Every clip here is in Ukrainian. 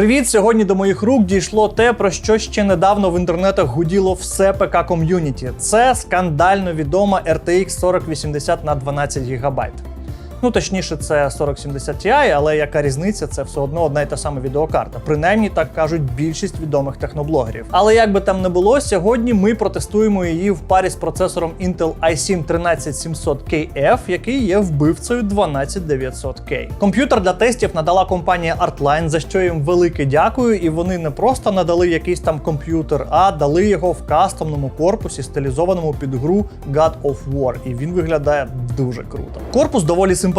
Привіт! Сьогодні до моїх рук дійшло те, про що ще недавно в інтернетах гуділо все ПК ком'юніті. Це скандально відома RTX 4080 на 12 ГБ. Ну, точніше, це 4070 Ti, але яка різниця, це все одно одна й та сама відеокарта. Принаймні так кажуть більшість відомих техноблогерів. Але як би там не було, сьогодні ми протестуємо її в парі з процесором Intel i7 13700KF, який є вбивцею 12900K. Комп'ютер для тестів надала компанія Artline, за що їм велике дякую. І вони не просто надали якийсь там комп'ютер, а дали його в кастомному корпусі, стилізованому під гру God of War. І він виглядає дуже круто. Корпус доволі симпатичний,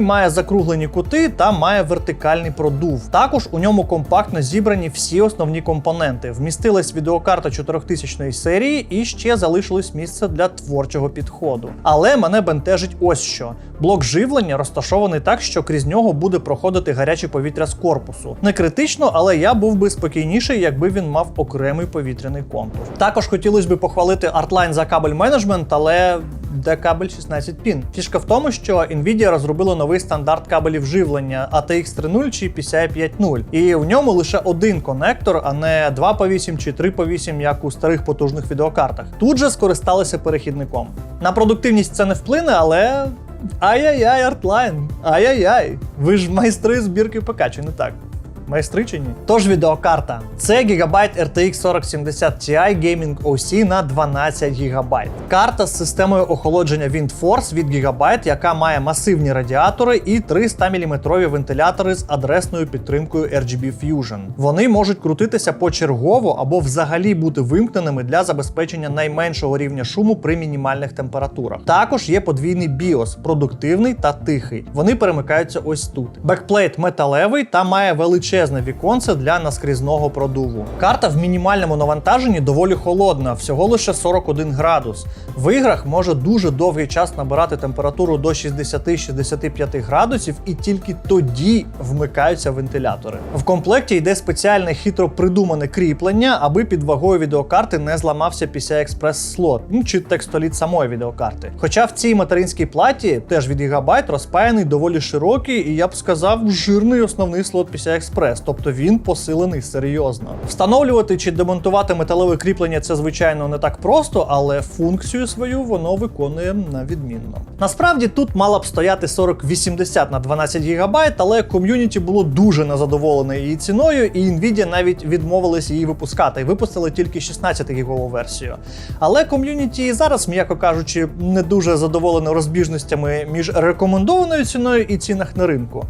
має закруглені кути та має вертикальний продув. Також у ньому компактно зібрані всі основні компоненти. Вмістилась відеокарта 4000 серії і ще залишилось місце для творчого підходу. Але мене бентежить ось що: блок живлення розташований так, що крізь нього буде проходити гаряче повітря з корпусу. Не критично, але я був би спокійніший, якби він мав окремий повітряний контур. Також хотілося б похвалити Artline за кабель менеджмент, але де кабель 16 пін. Фішка в тому, що Nvidia розробила новий стандарт кабелів живлення ATX 3.0 чи PCI 5.0. І в ньому лише один конектор, а не 2 по 8 чи 3 по 8, як у старих потужних відеокартах. Тут же скористалися перехідником. На продуктивність це не вплине, але. Ай-яй-яй, артлайн! Ай-яй-яй! Ви ж майстри збірки ПК, чи не так? Майстри чи ні? Тож відеокарта. Це Gigabyte RTX 4070 Ti Gaming OC на 12 ГБ. Карта з системою охолодження WindForce від Gigabyte, яка має масивні радіатори і 300 мм вентилятори з адресною підтримкою RGB Fusion. Вони можуть крутитися почергово або взагалі бути вимкненими для забезпечення найменшого рівня шуму при мінімальних температурах. Також є подвійний BIOS – продуктивний та тихий. Вони перемикаються ось тут. Бекплейт металевий та має величезний величезне віконце для наскрізного продуву. Карта в мінімальному навантаженні доволі холодна, всього лише 41 градус. В іграх може дуже довгий час набирати температуру до 60-65 градусів, і тільки тоді вмикаються вентилятори. В комплекті йде спеціальне хитро придумане кріплення, аби під вагою відеокарти не зламався PCI-Express слот, ну чи текстоліт самої відеокарти. Хоча в цій материнській платі теж від Gigabyte розпаяний доволі широкий і я б сказав жирний основний слот PCI-Express. Тобто він посилений серйозно. Встановлювати чи демонтувати металеве кріплення це звичайно не так просто, але функцію свою воно виконує на відмінно. Насправді тут мала б стояти 4080 на 12 ГБ, але ком'юніті було дуже незадоволене її ціною, і Nvidia навіть відмовились її випускати і випустили тільки 16 гігову версію. Але ком'юніті і зараз, м'яко кажучи, не дуже задоволене розбіжностями між рекомендованою ціною і цінах на ринку.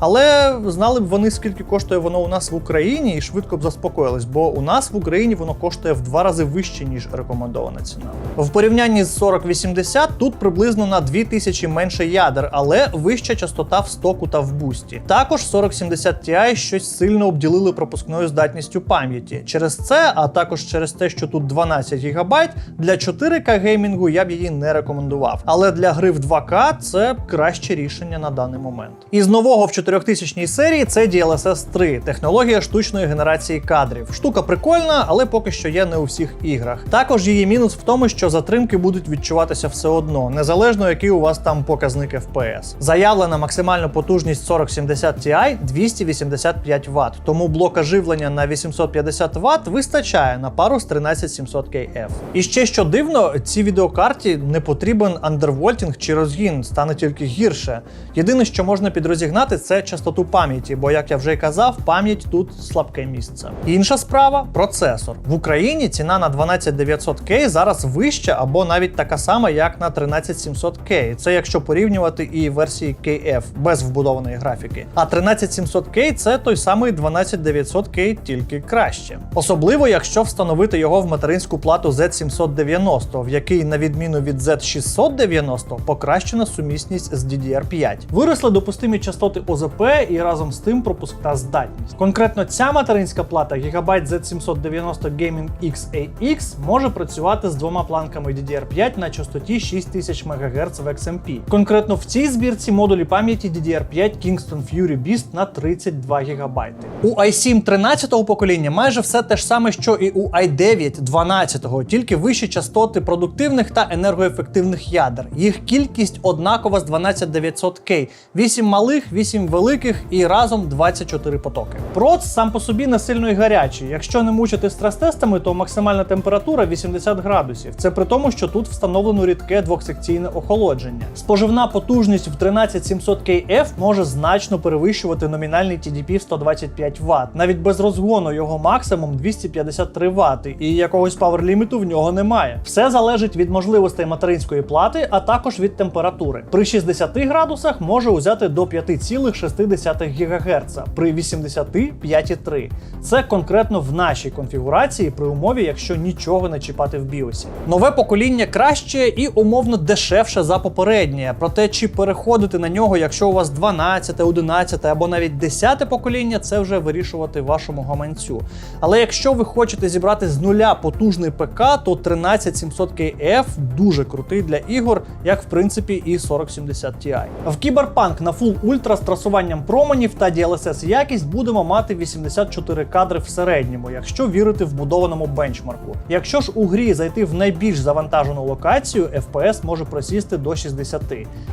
Але знали б вони, скільки коштує воно у нас в Україні, і швидко б заспокоїлись, бо у нас в Україні воно коштує в два рази вище, ніж рекомендована ціна. В порівнянні з 4080 тут приблизно на 2000 менше ядер, але вища частота в стоку та в бусті. Також 4070 Ti щось сильно обділили пропускною здатністю пам'яті. Через це, а також через те, що тут 12 ГБ, для 4К геймінгу я б її не рекомендував. Але для гри в 2К це краще рішення на даний момент. Із нового в 4000 серії це DLSS 3, технологія штучної генерації кадрів. Штука прикольна, але поки що є не у всіх іграх. Також її мінус в тому, що затримки будуть відчуватися все одно, незалежно який у вас там показник FPS. Заявлена максимальна потужність 4070 Ti 285 Вт, тому блока живлення на 850 Вт вистачає на пару з 13700KF. І ще що дивно, цій відеокарті не потрібен андервольтінг чи розгін, стане тільки гірше. Єдине, що можна підрозігнати, це частоту пам'яті, бо як я вже казав, пам'ять тут слабке місце. Інша справа процесор. В Україні ціна на 12900K зараз вища або навіть така сама, як на 13700K. Це якщо порівнювати і версії KF без вбудованої графіки. А 13700K це той самий 12900K, тільки краще. Особливо, якщо встановити його в материнську плату Z790, в якій, на відміну від Z690, покращена сумісність з DDR5. Виросли допустимі частоти ОЗП і разом з тим пропуск здатність. Конкретно ця материнська плата Gigabyte Z790 Gaming XAX може працювати з двома планками DDR5 на частоті 6000 МГц в XMP. Конкретно в цій збірці модулі пам'яті DDR5 Kingston Fury Beast на 32 ГБ. У i7 13-го покоління майже все те ж саме, що і у i9 12-го, тільки вищі частоти продуктивних та енергоефективних ядер. Їх кількість однакова з 12900K. 8 малих, 8 великих великих і разом 24 потоки. Проц сам по собі не сильно і гарячий. Якщо не мучити стрес-тестами, то максимальна температура 80 градусів. Це при тому, що тут встановлено рідке двохсекційне охолодження. Споживна потужність в 13700 KF може значно перевищувати номінальний TDP в 125 Вт. Навіть без розгону його максимум 253 Вт, і якогось паверліміту в нього немає. Все залежить від можливостей материнської плати, а також від температури. При 60 градусах може узяти до 5,6 ГГц, при 80 5,3. Це конкретно в нашій конфігурації при умові, якщо нічого не чіпати в біосі. Нове покоління краще і умовно дешевше за попереднє. Проте чи переходити на нього, якщо у вас 12, 11 або навіть 10 покоління, це вже вирішувати вашому гаманцю. Але якщо ви хочете зібрати з нуля потужний ПК, то 13700 KF дуже крутий для ігор, як в принципі і 4070 Ti. В Cyberpunk на Full Ultra з трасуванням променів та DLSS якість будемо мати 84 кадри в середньому, якщо вірити вбудованому бенчмарку. Якщо ж у грі зайти в найбільш завантажену локацію, FPS може просісти до 60.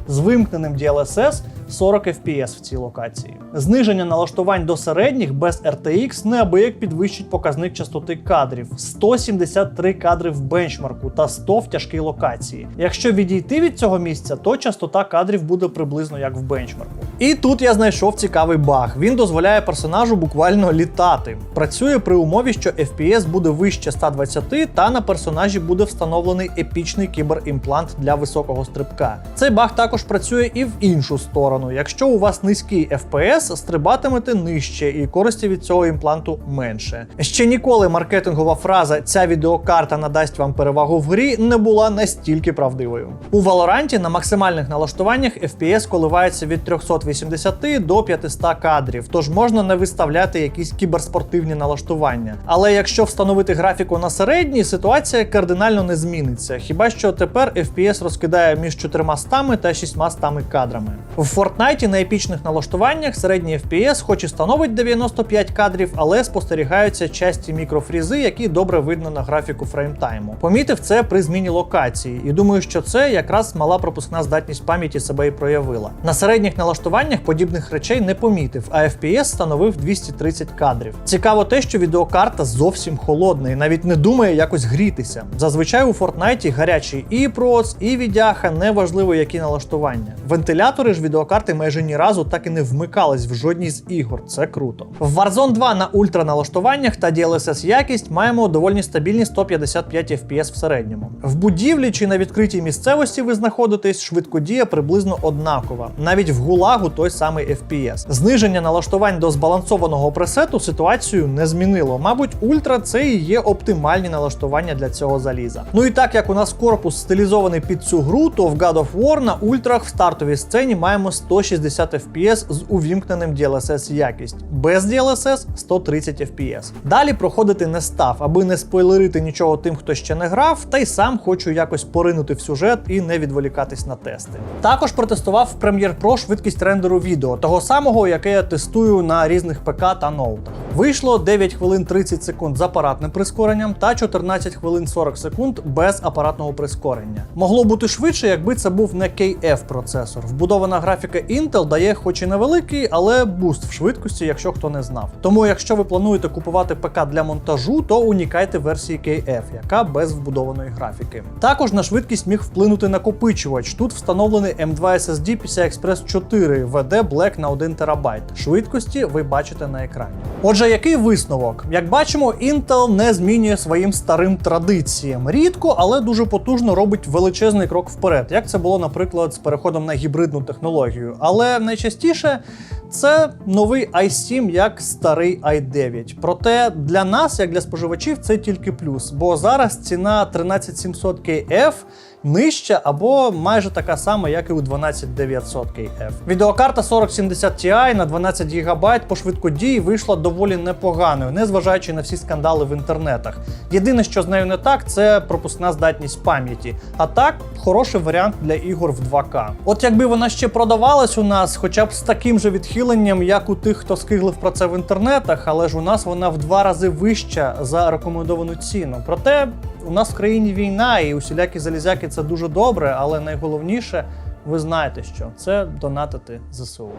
З вимкненим DLSS 40 FPS в цій локації. Зниження налаштувань до середніх без RTX неабияк підвищить показник частоти кадрів 173 кадри в бенчмарку та 100 в тяжкій локації. Якщо відійти від цього місця, то частота кадрів буде приблизно як в бенчмарку. І тут я знайшов цікавий баг. Він дозволяє персонажу буквально літати. Працює при умові, що FPS буде вище 120, та на персонажі буде встановлений епічний кіберімплант для високого стрибка. Цей баг також працює і в іншу сторону. Якщо у вас низький FPS, стрибатимете нижче, і користі від цього імпланту менше. Ще ніколи маркетингова фраза ця відеокарта надасть вам перевагу в грі не була настільки правдивою. У Valorant на максимальних налаштуваннях FPS коливається від 380 до 500 кадрів, тож можна не виставляти якісь кіберспортивні налаштування. Але якщо встановити графіку на середній, ситуація кардинально не зміниться. Хіба що тепер FPS розкидає між 400 та 600 кадрами. В Fortnite на епічних налаштуваннях середній FPS хоч і становить 95 кадрів, але спостерігаються часті мікрофрізи, які добре видно на графіку фреймтайму. Помітив це при зміні локації, і думаю, що це якраз мала пропускна здатність пам'яті себе і проявила. На середніх налаштуваннях подібних речей не помітив, а FPS становив 230 кадрів. Цікаво те, що відеокарта зовсім холодна і навіть не думає якось грітися. Зазвичай у Fortnite гарячий і проц, і відяха, неважливо які налаштування. Вентилятори ж відеокарти майже ні разу так і не вмикались в жодній з ігор. Це круто. В Warzone 2 на ультра налаштуваннях та DLSS якість маємо доволі стабільні 155 FPS в середньому. В будівлі чи на відкритій місцевості ви знаходитесь, швидкодія приблизно однакова. Навіть в гулагу той самий FPS. Зниження налаштувань до збалансованого пресету ситуацію не змінило. Мабуть, ультра це і є оптимальні налаштування для цього заліза. Ну і так як у нас корпус стилізований під цю гру, то в God of War на ультрах в стартовій сцені маємо 160 FPS з увімкненим DLSS якість. Без DLSS 130 FPS. Далі проходити не став, аби не спойлерити нічого тим, хто ще не грав, та й сам хочу якось поринути в сюжет і не відволікатись на тести. Також протестував в Premiere Pro швидкість рендеру відео, того самого, яке я тестую на різних ПК та ноутах. Вийшло 9 хвилин 30 секунд з апаратним прискоренням та 14 хвилин 40 секунд без апаратного прискорення. Могло бути швидше, якби це був не KF процесор. Вбудована графіка Intel дає хоч і невеликий, але буст в швидкості, якщо хто не знав. Тому, якщо ви плануєте купувати ПК для монтажу, то унікайте версії KF, яка без вбудованої графіки. Також на швидкість міг вплинути накопичувач. Тут встановлений M2 SSD PCI Express 4 VD Black на 1 ТБ. Швидкості ви бачите на екрані. Отже, який висновок? Як бачимо, Intel не змінює своїм старим традиціям. Рідко, але дуже потужно робить величезний крок вперед, як це було, наприклад, з переходом на гібридну технологію. Але найчастіше це новий i7 як старий i9. Проте для нас, як для споживачів, це тільки плюс, бо зараз ціна 13700 KF нижча або майже така сама, як і у 12900 KF. Відеокарта 4070 Ti на 12 ГБ по швидкодії вийшла доволі непоганою, незважаючи на всі скандали в інтернетах. Єдине, що з нею не так, це пропускна здатність пам'яті. А так, хороший варіант для ігор в 2К. От якби вона ще продавалась у нас, хоча б з таким же відхиленням, як у тих, хто скиглив про це в інтернетах, але ж у нас вона в два рази вища за рекомендовану ціну. Проте у нас в країні війна, і усілякі залізяки це дуже добре, але найголовніше, ви знаєте що це донатити ЗСУ.